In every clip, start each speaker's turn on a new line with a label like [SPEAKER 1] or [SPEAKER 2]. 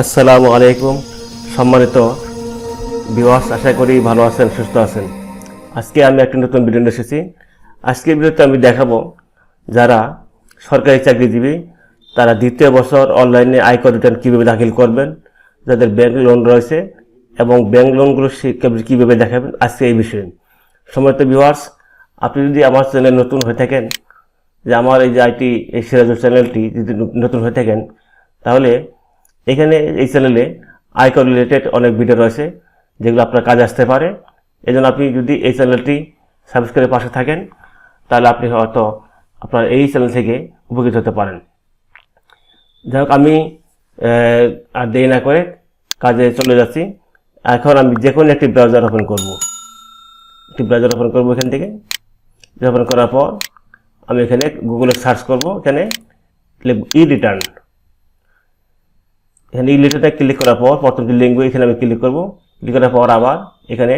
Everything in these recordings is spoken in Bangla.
[SPEAKER 1] আসসালামু আলাইকুম। সম্মানিত বিওয়াস আশা করি ভালো আছেন, সুস্থ আছেন। আজকে আমি একটি নতুন ভিডিও এসেছি। আজকের ভিডিওতে আমি দেখাবো যারা সরকারি চাকরিজীবী, তারা দ্বিতীয় বছর অনলাইনে আয়কর রিটার্ন কীভাবে দাখিল করবেন, যাদের ব্যাংক লোন রয়েছে, এবং ব্যাংক লোনগুলো কীভাবে দেখাবেন, আজকে এই বিষয়ে। সম্মানিত ভিওয়ার্স আপনি যদি আমার চ্যানেল নতুন হয়ে থাকেন, যে আমার এই যে আইটি, এই সিরাজুল চ্যানেলটি যদি নতুন হয়ে থাকেন, তাহলে এখানে এই চ্যানেলে আয়কর রিলেটেড অনেক ভিডিও রয়েছে, যেগুলো আপনার কাজে আসতে পারে। এই জন্য আপনি যদি এই চ্যানেলটি সাবস্ক্রাইবের পাশে থাকেন, তাহলে আপনি হয়তো আপনার এই চ্যানেল থেকে উপকৃত হতে পারেন। যাই হোক, আমি আর দেরি না করে কাজে চলে যাচ্ছি। এখন আমি যে কোনো একটি ব্রাউজার ওপেন করব। একটি ব্রাউজার ওপেন করব এখান থেকে। ওপেন করার পর আমি এখানে গুগলে সার্চ করব। এখানে ই রিটার্ন এখানে ই রিটার্নে ক্লিক করার পর প্রথম যে লিঙ্ক এখানে আমি ক্লিক করব ক্লিক করার পর আবার এখানে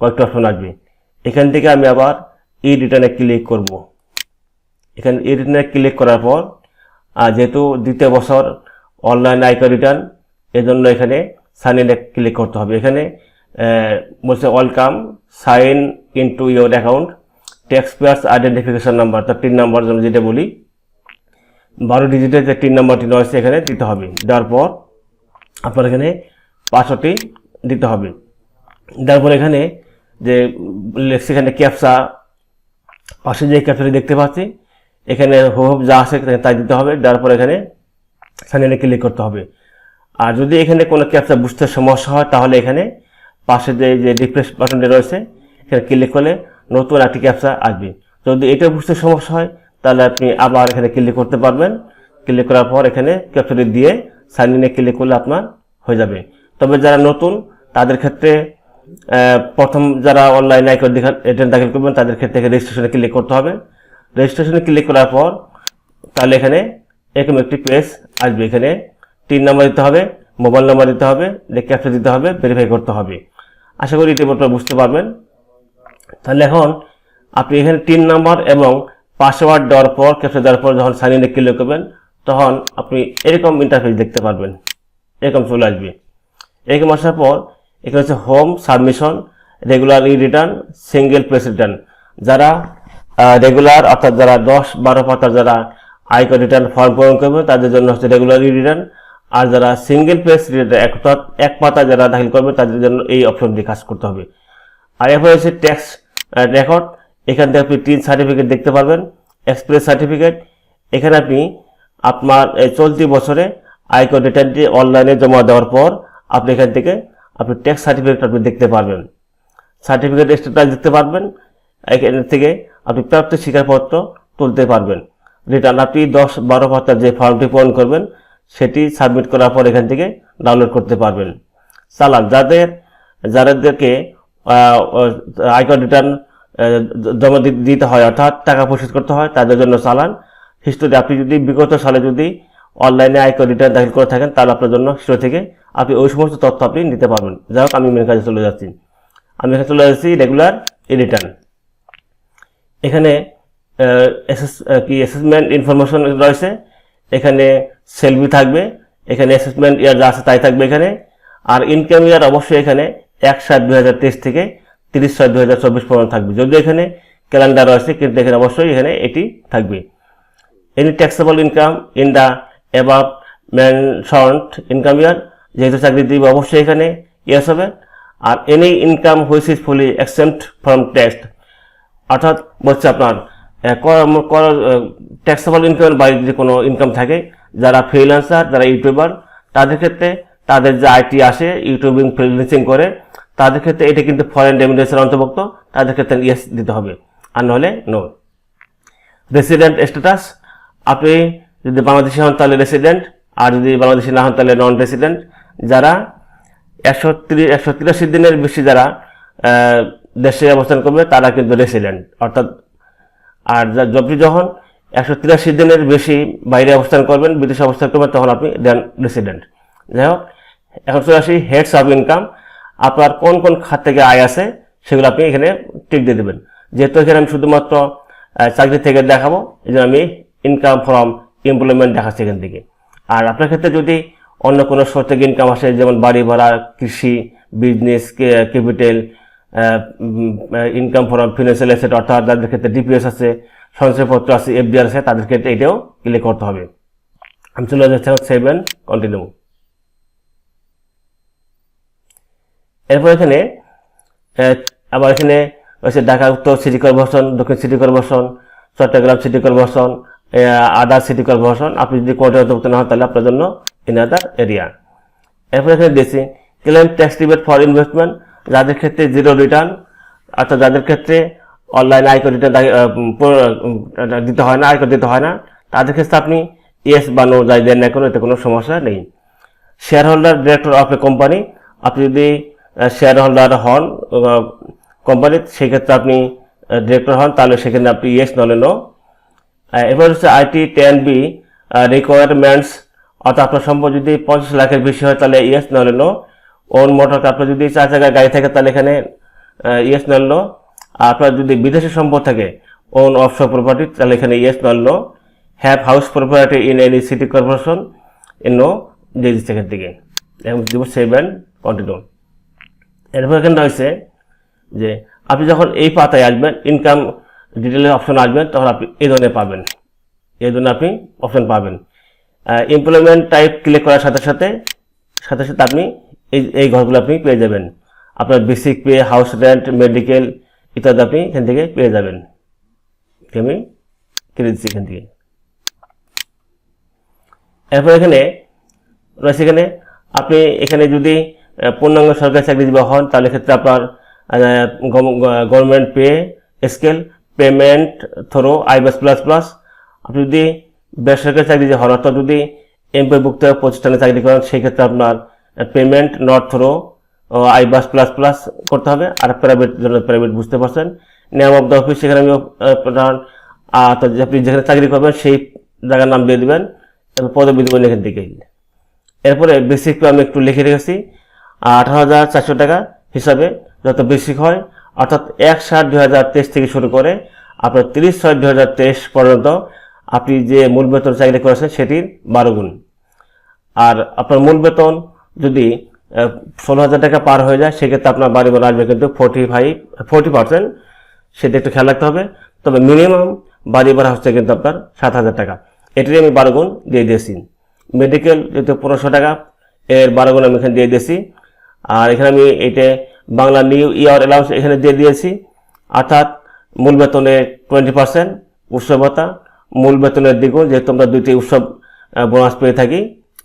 [SPEAKER 1] কয়েকটা অপশন আসবে। এখান থেকে আমি আবার ই রিটার্নে ক্লিক করব। এখানে ই রিটার্নে ক্লিক করার পর যেহেতু দ্বিতীয় বছর অনলাইন আয়কর রিটার্ন এজন্য এখানে সাইন ইনে ক্লিক করতে হবে। এখানে বলছে welcome sign into your account taxpayers identification number তার তিন নাম্বার যেটা বলি বারো ডিজিটের যে তিন নাম্বারটি রয়েছে এখানে দিতে হবে। দেওয়ার পর আপনার এখানে পাসওয়ার্ডটি দিতে হবে। দেওয়ার পর এখানে যে সেখানে ক্যাপসা, পাশে যে ক্যাপচারটি দেখতে পাচ্ছি, এখানে হোপ যা আছে তাই দিতে হবে। দেওয়ার পর এখানে সাইনে ক্লিক করতে হবে। আর যদি এখানে কোনো ক্যাপচা বুঝতে সমস্যা হয়, তাহলে এখানে পাশে যে যে রিফ্রেশ বাটনটি রয়েছে, এখানে ক্লিক করলে নতুন একটি ক্যাপচা আসবে। যদি এটা বুঝতে সমস্যা হয় তাহলে আপনি আবার এখানে ক্লিক করতে পারবেন। ক্লিক করার পর এখানে ক্যাপচারটি দিয়ে সাইন ইনে ক্লিক করলে আপনার হয়ে যাবে। তবে যারা নতুন, তাদের ক্ষেত্রে প্রথম যারা অনলাইন আয়কর রিটার্ন দাখিল করবেন, তাদের ক্ষেত্রে রেজিস্ট্রেশনে ক্লিক করতে হবে। রেজিস্ট্রেশনে ক্লিক করার পর তাহলে এখানে এরকম একটি পেজ আসবে। এখানে তিন নাম্বার দিতে হবে মোবাইল নাম্বার দিতে হবে ক্যাপচা দিতে হবে ভেরিফাই করতে হবে। আশা করি এটি বুঝতে পারবেন। তাহলে এখন আপনি এখানে তিন নাম্বার এবং পাসওয়ার্ড দেওয়ার পর ক্যাপচা দেওয়ার পর যখন সাইন ইনে ক্লিক করবেন, তখন আপনি এরকম ইন্টারফেস দেখতে পারবেন। এরকম চলে আসবে। এরকম আসার পর, এখানে হচ্ছে home submission regular E return single press return যারা রেগুলার অর্থাৎ যারা দশ, বারো পাতার যারা আয়কর রিটার্ন ফর্ম পূরণ করবে, তাদের জন্য হচ্ছে রেগুলার ই রিটার্ন আর যারা সিঙ্গেল প্রেস রিটার্ন অর্থাৎ এক পাতা যারা দাখিল করবে, তাদের জন্য এই অপশনটি কাজ করতে হবে। আর এরপর হচ্ছে ট্যাক্স রেকর্ড এখান থেকে আপনি তিন সার্টিফিকেট দেখতে পারবেন, এক্সপ্রেস সার্টিফিকেট। এখানে আপনি আপনার, এই চলতি বছরে আয়কর রিটার্নটি অনলাইনে জমা দেওয়ার পর আপনি এখান থেকে আপনি ট্যাক্স সার্টিফিকেট আপনি দেখতে পারবেন। সার্টিফিকেট স্ট্যাটাস দেখতে পারবেন। এখান থেকে আপনি প্রাপ্ত স্বীকারপত্র তুলতে পারবেন। রিটার্ন আপনি দশ, বারো পাতার যে ফর্মটি পূরণ করবেন, সেটি সাবমিট করার পর এখান থেকে ডাউনলোড করতে পারবেন। চালান, যাদের, যাদেরকে আয়কর রিটার্ন জমা দিতে হয়, অর্থাৎ টাকা পরিশোধ করতে হয়, তাদের জন্য চালান। হিস্টোরি, আপনি যদি বিগত সালে যদি অনলাইনে আয়কর রিটার্ন দাখিল করে থাকেন, তাহলে আপনার জন্য হিস্টোরি থেকে আপনি ওই সমস্ত তথ্য আপনি নিতে পারবেন। যাই হোক, আমি মেন কাজে চলে যাচ্ছি। আমি এখানে চলে যাচ্ছি রেগুলার ই রিটার্ন এখানে কি অ্যাসেসমেন্ট ইনফরমেশন রয়েছে। এখানে সেলফি থাকবে। এখানে অ্যাসেসমেন্ট ইয়ার যা আছে তাই থাকবে এখানে। আর ইনকাম ইয়ার অবশ্যই এখানে এক সাত তেইশ থেকে তিরিশ ছয় দুই হাজার চব্বিশ পর্যন্ত থাকবে। যদিও এখানে ক্যালেন্ডার রয়েছে, কিন্তু এখানে অবশ্যই এখানে এটি থাকবে। Any taxable income in the above mentioned income year যেহেতু চাকরি দিবে অবশ্যই এখানে ইয়েস হবে। আর any income which is fully except from tax অর্থাৎ বলছে আপনার কর ট্যাক্সেবল ইনকামের বাইরে যদি কোনো ইনকাম থাকে, যারা ফ্রিল্যান্সার যারা ইউটিউবার তাদের ক্ষেত্রে তাদের যে আইটি আসে ইউটিউবিং ফ্রিল্যান্সিং করে তাদের ক্ষেত্রে এটা কিন্তু ফরেন রেমিডেন্সের অন্তর্ভুক্ত, তাদের ক্ষেত্রে ইয়েস দিতে হবে। আর নাহলে নো রেসিডেন্ট স্ট্যাটাস আপনি যদি বাংলাদেশি হন তাহলে রেসিডেন্ট আর যদি বাংলাদেশি না হন তাহলে নন রেসিডেন্ট যারা একশো তিরিশ একশো তিরাশি দিনের বেশি যারা দেশে অবস্থান করবে, তারা কিন্তু রেসিডেন্ট অর্থাৎ, আর আপনি যখন একশো তিরাশি দিনের বেশি বাইরে অবস্থান করবেন, বিদেশে অবস্থান করবেন, তখন আপনি দেন রেসিডেন্ট যাই হোক চলে আসি হেডস অফ ইনকাম আপনার কোন কোন খাত থেকে আয় আছে, সেগুলো আপনি এখানে টিক দিয়ে দেবেন। যেহেতু এখানে আমি শুধুমাত্র চাকরি থেকে দেখাবো এই জন্য আমি ইনকাম ফ্রম এমপ্লয়মেন্ট দেখাচ্ছি এখান থেকে। আর আপনার ক্ষেত্রে যদি অন্য কোনো সোর্স থেকে ইনকাম আসে, যেমন বাড়ি ভাড়া, কৃষি business capital income from financial asset অর্থাৎ যাদের ক্ষেত্রে ডিপিএস আছে, সঞ্চয়পত্র আছে এফডিআর আছে, তাদের ক্ষেত্রে এটাও ক্লিক করতে হবে। আমি চলে যাচ্ছি সেভেন কন্টিনিউ এরপর এখানে আবার এখানে হচ্ছে ঢাকা, উত্তর সিটি কর্পোরেশন, দক্ষিণ city corporation, Chittagong city corporation other city corporation. আপনি যদি কোর্টে অন্তর্ভুক্ত না হন, তাহলে আপনার জন্য ইন আদার এরিয়া এরপর এখানে দিয়েছি claim tax rebate for investment যাদের ক্ষেত্রে জিরো রিটার্ন অর্থাৎ যাদের ক্ষেত্রে অনলাইন আয়কর রিটার্ন দিতে হয় না, আয়কর দিতে হয় না, তাদের ক্ষেত্রে আপনি ইয়েস বা নো যাই দেন না কোনো, এতে কোনো সমস্যা নেই। Shareholder director of a company আপনি যদি শেয়ার হোল্ডার হন কোম্পানির সেক্ষেত্রে আপনি ডিরেক্টর হন, তাহলে সেখানে আপনি ইয়েস নলে নো এবার হচ্ছে আইটি টেন বি রিকোয়ারমেন্টস অর্থাৎ আপনার সম্পদ যদি পঞ্চাশ লাখের বেশি হয়, তাহলে ইয়েস নলে নো ওন মোটর আপনার যদি চার চাকার গাড়ি থাকে, তাহলে এখানে ইয়েস নল নো আর আপনার যদি বিদেশি সম্পদ থাকে ওন অফশোর প্রপার্টি তাহলে এখানে ইয়েস নল no have house property in any city corporation in no দিচ্ছে এখান থেকে এবং দিব সেভেন কন্টিনিউ এরপর এখানে হয়েছে? যে আপনি যখন এই পাতায় আসবেন ইনকাম ডিটেলের অপশন আসবেন, তখন আপনি এই ধরনের পাবেন। এই ধরনের আপনি অপশন পাবেন। এমপ্লয়মেন্ট টাইপ ক্লিক করার সাথে সাথে সাথে সাথে আপনি এই এই ঘরগুলো আপনি পেয়ে যাবেন। আপনার basic pay house rent medical ইত্যাদি আপনি এখান থেকে পেয়ে যাবেন। আমি কেটে দিচ্ছি এখান থেকে। এরপর এখানে, রয়েছে এখানে, আপনি এখানে যদি পূর্ণাঙ্গ সরকারি চাকরিজীবী হন, তাহলে ক্ষেত্রে আপনার government pay scale payment through iBAS plus plus আপনি যদি বেসরকারি চাকরিজীবী হন, অর্থাৎ যদি এমপিভুক্ত প্রতিষ্ঠানে চাকরি করেন সেই ক্ষেত্রে আপনার payment not through iBAS plus plus করতে হবে। আর প্রাইভেট জন্য প্রাইভেট বুঝতে পারছেন? নেম অফ দ্য অফিস সেখানে আমি যে আপনি যেখানে চাকরি করবেন, সেই জায়গার নাম দিয়ে দেবেন, এবং পদবি দেবেন এখান থেকে এরপরে বেসিক আমি একটু লিখে রেখেছি। আঠারো হাজার চারশো টাকা হিসাবে যত বেসিক হয়, অর্থাৎ এক সাত দুই হাজার তেইশ থেকে শুরু করে আপনার তিরিশ ছয় দুই হাজার তেইশ পর্যন্ত আপনি যে মূল বেতন চাকরি করেছেন সেটির বারো গুণ। আর আপনার মূল বেতন যদি ষোলো হাজার টাকা পার হয়ে যায়, সেক্ষেত্রে আপনার বাড়ি ভাড়া আসবে কিন্তু ফোর্টি ফাইভ ফোর্টি পার্সেন্ট সেটা একটু খেয়াল রাখতে হবে। তবে মিনিমাম বাড়ি ভাড়া হচ্ছে কিন্তু আপনার সাত হাজার টাকা। এটির আমি বারো গুণ দিয়ে দিয়েছি। মেডিকেল যেহেতু পনেরোশো টাকা, এর বারো গুণ আমি এখানে দিয়ে দিয়েছি। আর এখানে আমি এটা বাংলা নিউ ইয়ার অ্যালাউন্স এখানে দিয়ে দিয়েছি। অর্থাৎ মূল বেতনে টোয়েন্টি পার্সেন্ট উৎসব ভাতা মূল বেতনের দ্বিগুণ, যেহেতু আমরা দুটি উৎসব বোনাস পেয়ে থাকি,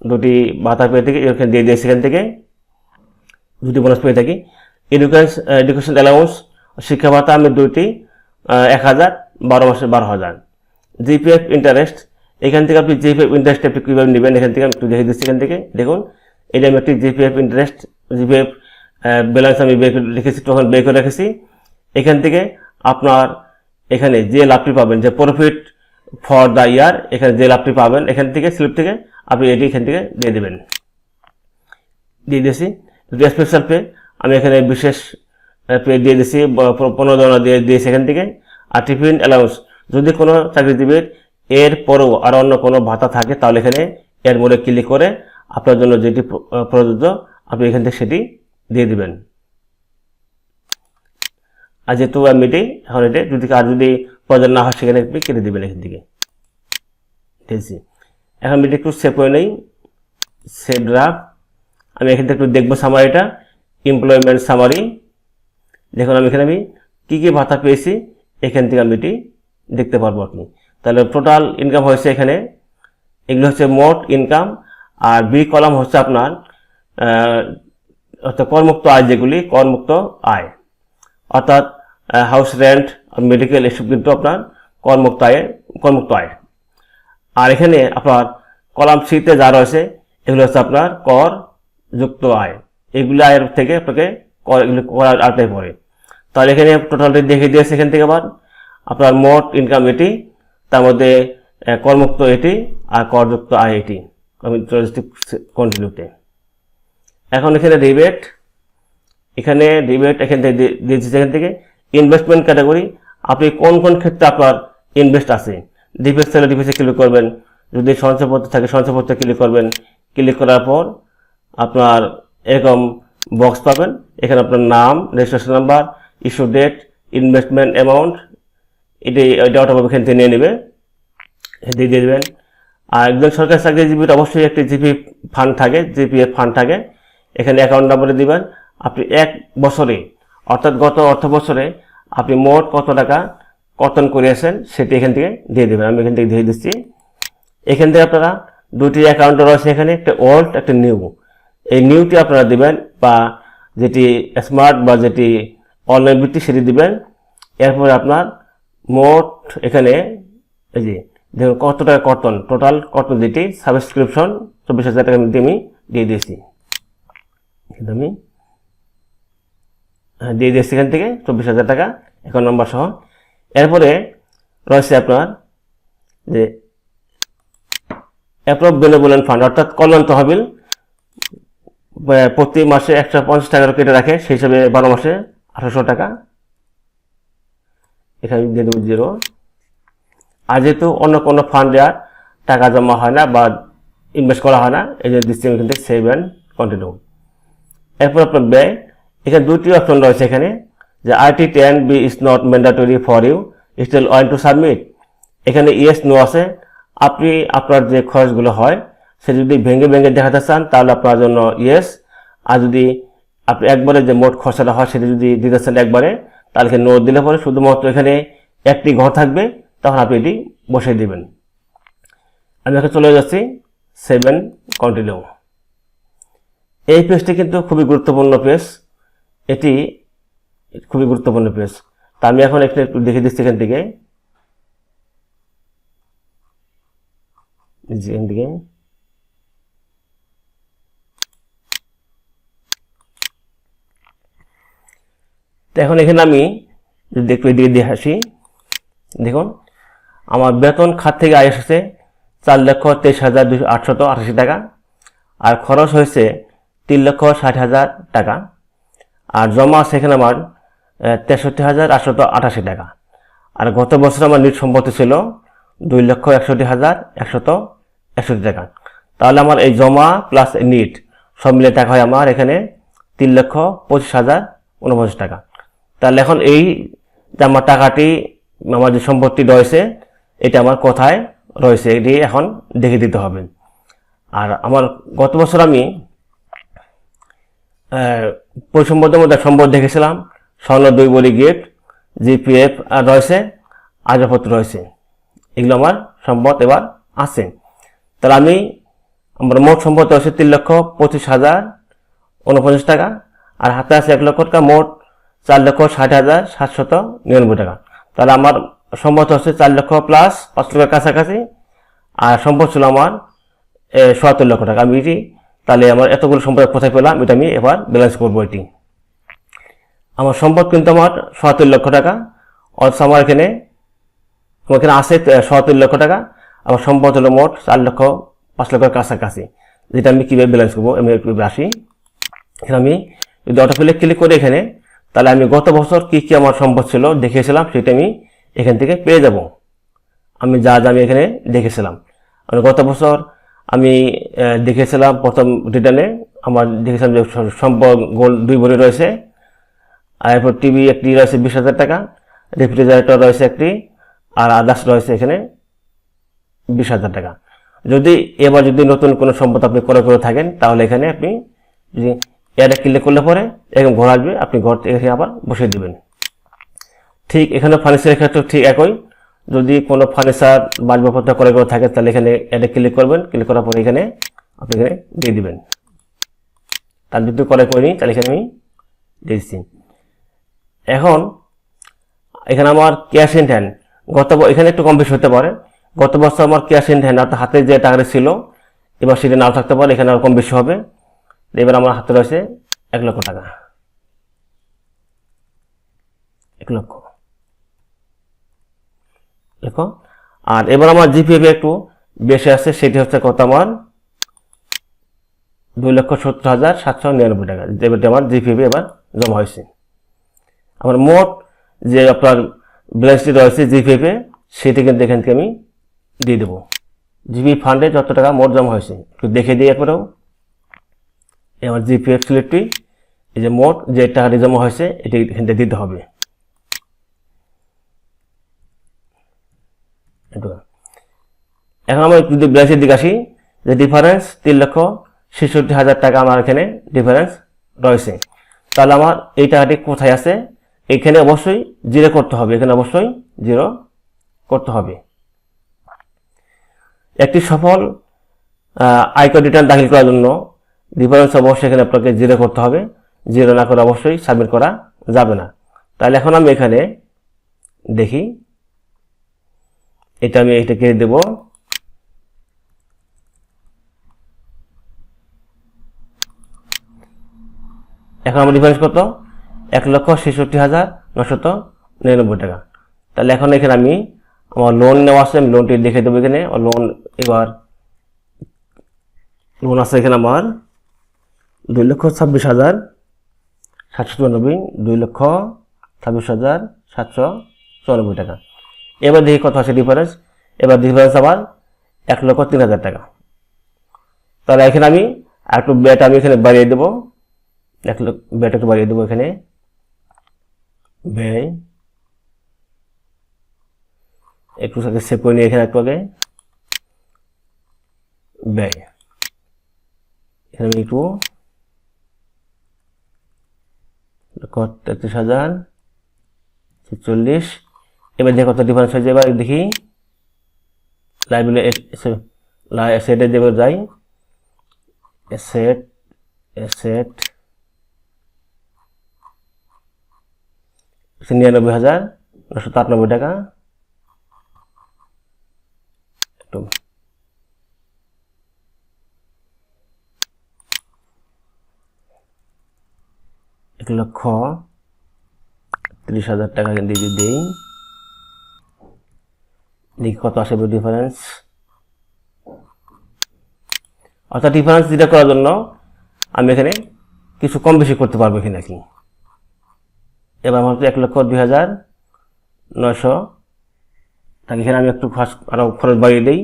[SPEAKER 1] দুটি ভাতা পেয়ে থাকি, এখানে দিয়ে দিয়েছি এখান থেকে। দুটি বোনাস পেয়ে থাকি। এডুকেশন এডুকেশন অ্যালাউন্স শিক্ষা ভাতা আমি দুইটি এক হাজার, বারো মাসে বারো হাজার। জিপিএফ ইন্টারেস্ট এখান থেকে আপনি জিপিএফ ইন্টারেস্ট আপনি কীভাবে নেবেন, এখান থেকে আমি একটু দেখে দিচ্ছি এখান থেকে। দেখুন, এটা আমি একটি জিপিএফ ইন্টারেস্ট জিপিএফ ব্যালেন্স আমি রেখেছি, তখন বের করে রেখেছি। এখান থেকে আপনার এখানে যে লাভটি পাবেন, যে প্রফিট ফর দ্য ইয়ার এখানে যে লাভটি পাবেন, এখান থেকে স্লিপ থেকে আপনি এটি এখান থেকে দিয়ে দেবেন। দিয়ে দিয়েছি। স্পেশাল পে আমি এখানে বিশেষ পে দিয়ে দিয়েছি পনেরো জন দিয়ে দিয়েছি এখান থেকে। আর টিফিন অ্যালাউন্স যদি কোনো চাকরিজীবীর এর পরেও আর অন্য কোনো ভাতা থাকে, তাহলে এখানে এর মূলে ক্লিক করে আপনার জন্য যেটি প্রযোজ্য আপনি এখান থেকে সেটি দিয়ে দিবেন। আর যেহেতু আমি এটি এখন এটি যদি আর যদি প্রয়োজন না হয়, সেখানে আপনি কেটে দেবেন এখান থেকে। ঠিক আছে? এখন আমি একটু সেভ করে নেই। সেভ ড্রাফট আমি এখান থেকে একটু দেখব সামারিটা এমপ্লয়মেন্ট সামারি দেখুন, আমি এখানে আমি কী কী ভাতা পেয়েছি, এখান থেকে আমি এটি দেখতে পারব আপনি। তাহলে টোটাল ইনকাম হয়েছে এখানে। এগুলো হচ্ছে মোট ইনকাম আর বি কলাম হচ্ছে আপনার অর্থাৎ করমুক্ত আয় যেগুলি, করমুক্ত আয়। অর্থাৎ হাউস রেন্ট মেডিকেল এসব কিন্তু আপনার করমুক্ত আয়ের করমুক্ত আয়। আর এখানে আপনার কলাম সিতে যা রয়েছে, এগুলো হচ্ছে আপনার কর যুক্ত আয়। এগুলো আয়ের থেকে আপনাকে কর, এগুলো করার আয়টাই পড়ে। তাহলে এখানে টোটালটি দেখে দিয়েছে এখান থেকে আবার। আপনার মোট ইনকাম এটি, তার মধ্যে করমুক্ত এটি আর করযুক্ত আয় এটি। আমি কন্টিনিউতে এখন এখানে রিবেট এখানে রিবেট এখান থেকে দিয়ে- দিয়েছি সেখান থেকে। ইনভেস্টমেন্ট ক্যাটাগরি আপনি কোন কোন ক্ষেত্রে আপনার ইনভেস্ট আছে? ডিফেন্স সেলে ডিফেন্সে ক্লিক করবেন। যদি সঞ্চয়পত্র থাকে সঞ্চয়পত্রে ক্লিক করবেন। ক্লিক করার পর আপনার এরকম বক্স পাবেন। এখানে আপনার নাম registration number issue date investment amount এটি অটোমেটিক এখান থেকে নিয়ে নেবে। দিয়ে দিয়ে দেবেন। আর একজন সরকারি চাকরিজীবীর অবশ্যই একটি জিপি ফান্ড থাকে জিপিএফ ফান্ড থাকে। এখানে অ্যাকাউন্ট নাম্বারে দিবেন। আপনি এক বছরে, অর্থাৎ গত অর্থ বছরে আপনি মোট কত টাকা কর্তন করিয়েছেন সেটি এখান থেকে দিয়ে দেবেন। আমি এখান থেকে দিয়ে দিচ্ছি। এখান থেকে আপনারা দুটি অ্যাকাউন্ট রয়েছে এখানে, একটা ওল্ড একটা নিউ এই নিউটি আপনারা দিবেন বা যেটি স্মার্ট বা যেটি অনলাইন বৃত্তি সেটি দিবেন। এরপরে আপনার মোট এখানে এই যে, দেখুন কত টাকা কর্তন টোটাল কর্তন যেটি সাবস্ক্রিপশন চব্বিশ হাজার টাকা আমি দিয়ে দিয়েছি। আমি হ্যাঁ, দিয়ে দিয়েছি এখান থেকে চব্বিশ হাজার টাকা অ্যাকাউন্ট নম্বর সহ। এরপরে রয়েছে আপনার যে অ্যাপ্রুভ বেনেবুলেন্ট ফান্ড অর্থাৎ কল্যাণ তহবিল প্রতি মাসে একশো পঞ্চাশ টাকা কেটে রাখে সেই হিসাবে বারো মাসে আঠারোশো টাকা। এখানে দিয়ে দেবো জিরো আর যেহেতু অন্য কোনো ফান্ডে আর টাকা জমা হয় না বা ইনভেস্ট করা হয় না এই জন্য দিচ্ছি এখান থেকে সেভ অ্যান্ড কন্টিনিউ এরপর আপনার ব্যয়, এখানে দুটি অপশন রয়েছে এখানে, যে IT ten B is not mandatory for you still want to submit এখানে ইয়েস নো আছে। আপনি, আপনার যে খরচগুলো হয়, সে যদি ভেঙে ভেঙে দেখাতে চান, তাহলে আপনার জন্য ইয়েস আর যদি আপনি একবারে যে মোট খরচাটা হয়, সেটা যদি দিতে চান একবারে, তাহলে নো দিলে পরে শুধুমাত্র এখানে একটি ঘর থাকবে, তখন আপনি এটি বসিয়ে দিবেন। আমি এখন চলে যাচ্ছি সেভেন কন্টিনিউ এই পেজটি কিন্তু খুবই গুরুত্বপূর্ণ পেজ। এটি খুবই গুরুত্বপূর্ণ পেজ। তা আমি এখন একটু একটু দেখে দিচ্ছি এখান থেকে। এখান থেকে। এখন এখানে আমি যদি এদিকে দিয়ে আসি, দেখুন, আমার বেতন খাত থেকে আয় এসেছে চার লক্ষ তেইশ হাজার দুশো আটশত আটাশি টাকা। আর খরচ হয়েছে তিন লক্ষ ষাট হাজার টাকা। আর জমা আছে এখানে আমার তেষট্টি হাজার আটশত আটাশি টাকা। আর গত বছর আমার নিট সম্পত্তি ছিল দুই লক্ষ একষট্টি হাজার একশত একষট্টি টাকা। তাহলে আমার এই জমা প্লাস নিট সব মিলে টাকা হয় আমার এখানে তিন লক্ষ পঁচিশ হাজার উনপঞ্চাশ টাকা। তাহলে এখন এই যে আমার টাকাটি, আমার যে সম্পত্তি রয়েছে, এটা আমার কোথায় রয়েছে, এটি এখন দেখে দিতে হবে। আর আমার গত বছর আমি এক সম্পদ দেখেছিলাম। স্বর্ণ দুই বলি গিফট জিপিএফ আর রয়েছে আজপত্র রয়েছে। এগুলো আমার সম্পদ এবার আছে। তাহলে আমি, আমার মোট সম্পদ রয়েছে তিন লক্ষ পঁচিশ হাজার উনপঞ্চাশ টাকা, আর হাতে আছে এক লক্ষ টাকা, মোট চার লক্ষ ষাট হাজার সাতশত নিরানব্বই টাকা। তাহলে আমার সম্পদ হচ্ছে চার লক্ষ প্লাস পাঁচ লক্ষের কাছাকাছি, আর সম্পদ ছিল আমার সোয়াত্তর লক্ষ টাকা। আমি এটি তাহলে আমার এতগুলো সম্পদ কোথায় পেলাম? এটা আমি এবার ব্যালেন্স করব এটি। আমার সম্পদ কিন্তু আমার সোয়াত্তর লক্ষ টাকা। অথচ আমার এখানে আমার এখানে আছে সোয়াত্তর লক্ষ টাকা। আমার সম্পদ হলো মোট চার লক্ষ পাঁচ লক্ষের কাছাকাছি। যেটা আমি কীভাবে ব্যালেন্স করব? আমি একটু আসি। এখানে আমি যদি অটোফিলে ক্লিক করি এখানে, তাহলে আমি গত বছর কী কী আমার সম্পদ ছিল দেখিয়েছিলাম, সেটা আমি এখান থেকে পেয়ে যাব। আমি যা যা আমি এখানে দেখেছিলাম। আমি গত বছর আমি দেখেছিলাম প্রথম রিটার্নে। আমার দেখেছিলাম যে সম্পদ গোল্ড দুই ভরি রয়েছে। আর এরপর টিভি একটি রয়েছে বিশ হাজার টাকা। রেফ্রিজারেটর রয়েছে একটি। আর আদার্স রয়েছে এখানে বিশ হাজার টাকা। যদি এবার যদি নতুন কোনো সম্পদ আপনি ক্রয় করে থাকেন, তাহলে এখানে আপনি যদি এটা ক্লিক করলে পরে এরকম ঘর আসবে, আপনি ঘর থেকে আবার বসিয়ে দেবেন। ঠিক এখানে ফার্নিচারের ক্ষেত্রে ঠিক একই। যদি কোনো ফার্নিচার বাসবাবপত্র ক্রয় করে থাকে, তাহলে এখানে এটা ক্লিক করবেন। ক্লিক করার পরে এখানে আপনি এখানে দিয়ে দিবেন। তার যদি ক্রয় করিনি, তাহলে এখানে আমি দিয়ে দিচ্ছি। এখন এখানে আমার ক্যাশ ইন হ্যান্ড গত এখানে একটু কম বেশি হতে পারে। গত বছর আমার ক্যাশ ইন হ্যান্ড অর্থাৎ হাতে যে টাকাটা ছিল, এবার সেটা নাও থাকতে পারে, এখানে আর কম বেশি হবে। এবার আমার হাতে রয়েছে এক লক্ষ টাকা। এক লক্ষ। দেখো। আর এবার আমার জিপিএফ একটু বেশি আছে, সেটি হচ্ছে কত আমার? দুই লক্ষ সত্তর হাজার সাতশো নিরানব্বই টাকা। এবারটি আমার জিপিএফ এবার জমা হয়েছে। আমার মোট যে আপনার ব্যালেন্সটি রয়েছে জিপিএফে সেটি কিন্তু এখান থেকে আমি দিয়ে দেবো। জিপি ফান্ডে যত টাকা মোট জমা হয়েছে, একটু দেখে দিই একবারেও। আমার জিপিএফ স্লিপটি এই যে মোট যে টাকাটি জমা হয়েছে, এটি এখান থেকে দিতে হবে। এখন আমরা যদি ব্যালেন্সের দিকে আসি, যে ডিফারেন্স তিন লক্ষ ছেষট্টি হাজার টাকা আমার এখানে ডিফারেন্স রয়েছে। তাহলে আমার এই টাকাটি কোথায় আছে? এখানে অবশ্যই জিরো করতে হবে। এখানে অবশ্যই জিরো করতে হবে। একটি সফল আয়কর রিটার্ন দাখিল করার জন্য ডিফারেন্স অবশ্যই এখানে আপনাকে জিরো করতে হবে। জিরো না করে অবশ্যই সাবমিট করা যাবে না। তাহলে এখন আমি এখানে দেখি এটা আমি এটাকে দেব। এখন আমার ডিফারেন্স কত? এক লক্ষ ছেষট্টি হাজার নশত নিরানব্বই টাকা। তাহলে এখন এখানে আমি আমার লোন নেওয়া আছে, আমি লোনটি দেখে দেবো এখানে। লোন এবার লোন আছে এখানে আমার দুই লক্ষ ছাব্বিশ হাজার সাতশো চুরানব্বই, দুই লক্ষ ছাব্বিশ হাজার সাতশো চুরানব্বই টাকা। এবার দেখি কত আছে ডিফারেন্স এবার ডিফারেন্স আবার এক লক্ষ তিন হাজার টাকা। তাহলে এখানে আমি একটু ব্যাট আমি এখানে বাড়িয়ে দেবো। এক লক্ষ ব্যাট একটু বাড়িয়ে দেবো এখানে। ব্যয় একটু সাথে সেভ করে নিয়ে এখানে একটু আগে। ব্যয় এখানে আমি একটু তেত্রিশ হাজার, ছেচল্লিশ। এবার দেখো কত ডিফারেন্স হয়েছে। এবার দেখি লাইব্রেরি সেটে দেবে যাই এসেট এসেট নিরানব্বই হাজার নশো আটানব্বই টাকা। একটু এক লক্ষ তিরিশ হাজার টাকা যদি দিই দেখি কত আসবে ডিফারেন্স অর্থাৎ ডিফারেন্স যেটা করার জন্য আমি এখানে কিছু কম বেশি করতে পারব এখানে কি। এবার আমার এক লক্ষ দুই হাজার নয়শো। তাকে এখানে আমি একটু খরচ আরও খরচ বাড়িয়ে দিই।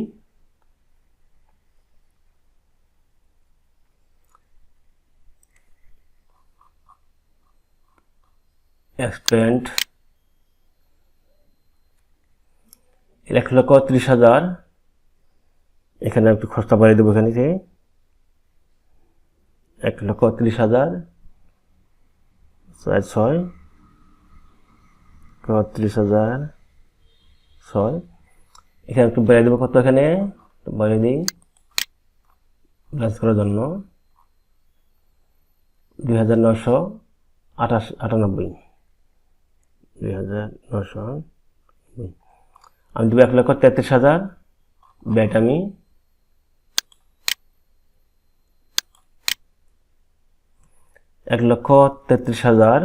[SPEAKER 1] এক্সপেন্ড এক লক্ষ ত্রিশ হাজার। এখানে একটু খরচা বাড়িয়ে দেবো এখানে এক লক্ষ ত্রিশ হাজার। ছয় ছয়। ত্রিশ হাজার, ছয়। এখানে একটু বাড়িয়ে দেবো কত এখানে? বাড়িয়ে দিই। ব্যালেন্স করার জন্য। দুই হাজার নশো আঠাশ আটানব্বই। দুই হাজার নশো আমি দেবো এক লক্ষ তেত্রিশ হাজার। ব্যাট আমি এক লক্ষ তেত্রিশ হাজার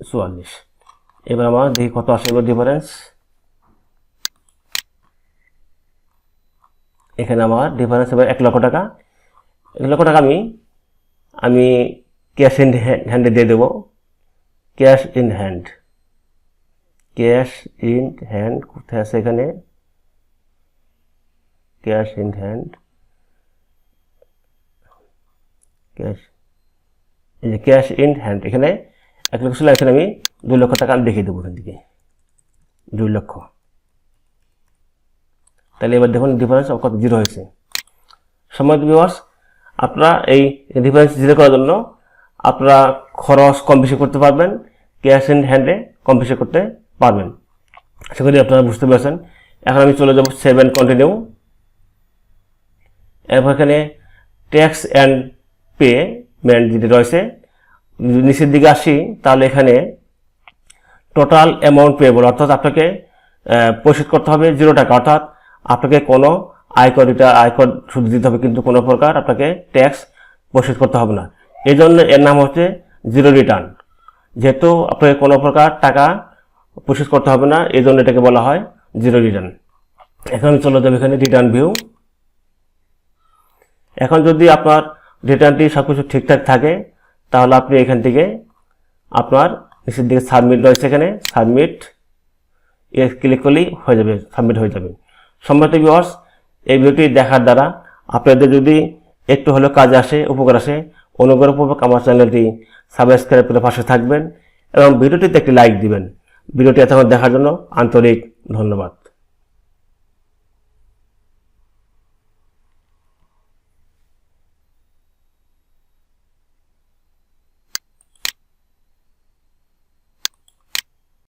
[SPEAKER 1] চুয়াল্লিশ। এবার আমার দেখি কত আসে এবার ডিফারেন্স এখানে আমার ডিফারেন্স এবার এক লক্ষ টাকা। এক লক্ষ টাকা আমি আমি ক্যাশ ইন হ্যান্ডে দিয়ে দেবো। Cash in hand cash in hand কোথায় আছে এখানে? Cash in hand. ক্যাশ, এই যে ক্যাশ ইন হ্যান্ড, এখানে এক লক্ষ ছিল এখানে আমি দুই লক্ষ টাকা আমি দেখিয়ে দেবো এখান থেকে। দুই লক্ষ। তাহলে এবার দেখুন ডিফারেন্স কত জিরো হয়েছে। সময় ভিউয়ার্স আপনারা এই ডিফারেন্স জিরো করার জন্য আপনারা খরচ কম বেশি করতে পারবেন। ক্যাশ ইন হ্যান্ডে কম বেশি করতে পারবেন। আশা করি আপনারা বুঝতে পেরেছেন। এখন আমি চলে যাব সেভেন কন্টিনিউ এরপর এখানে ট্যাক্স অ্যান্ড পে মেন্ট যেটি রয়েছে নিচের দিকে আসি, তাহলে এখানে টোটাল অ্যামাউন্ট পেয়েবল অর্থাৎ আপনাকে পরিশোধ করতে হবে জিরো টাকা। অর্থাৎ আপনাকে কোনো আয়কর এটা, আয়কর শুধু দিতে হবে কিন্তু কোনো প্রকার আপনাকে ট্যাক্স পরিশোধ করতে হবে না। এই জন্য এর নাম হচ্ছে জিরো রিটার্ন যেহেতু আপনাকে কোনো প্রকার টাকা পরিশোধ করতে হবে না, এই জন্য এটাকে বলা হয় জিরো রিটার্ন এখন চলে যাব এখানে রিটার্ন ভিউ এখন যদি আপনার রিটার্নটি সব কিছু ঠিকঠাক থাকে, তাহলে আপনি এখান থেকে আপনার নিচের দিকে সাবমিট রয়েছে এখানে সাবমিট এ ক্লিক করলেই হয়ে যাবে সাবমিট হয়ে যাবে। সম্মত ভিউয়ার্স এই ভিডিওটি দেখার দ্বারা আপনাদের যদি একটু হলেও কাজে আসে, উপকার আসে, অনুগ্রহপূর্বক আমার চ্যানেলটি সাবস্ক্রাইব করে পাশে থাকবেন এবং ভিডিওটিতে একটি লাইক দিবেন। ভিডিওটি এতক্ষণ দেখার জন্য আন্তরিক ধন্যবাদ।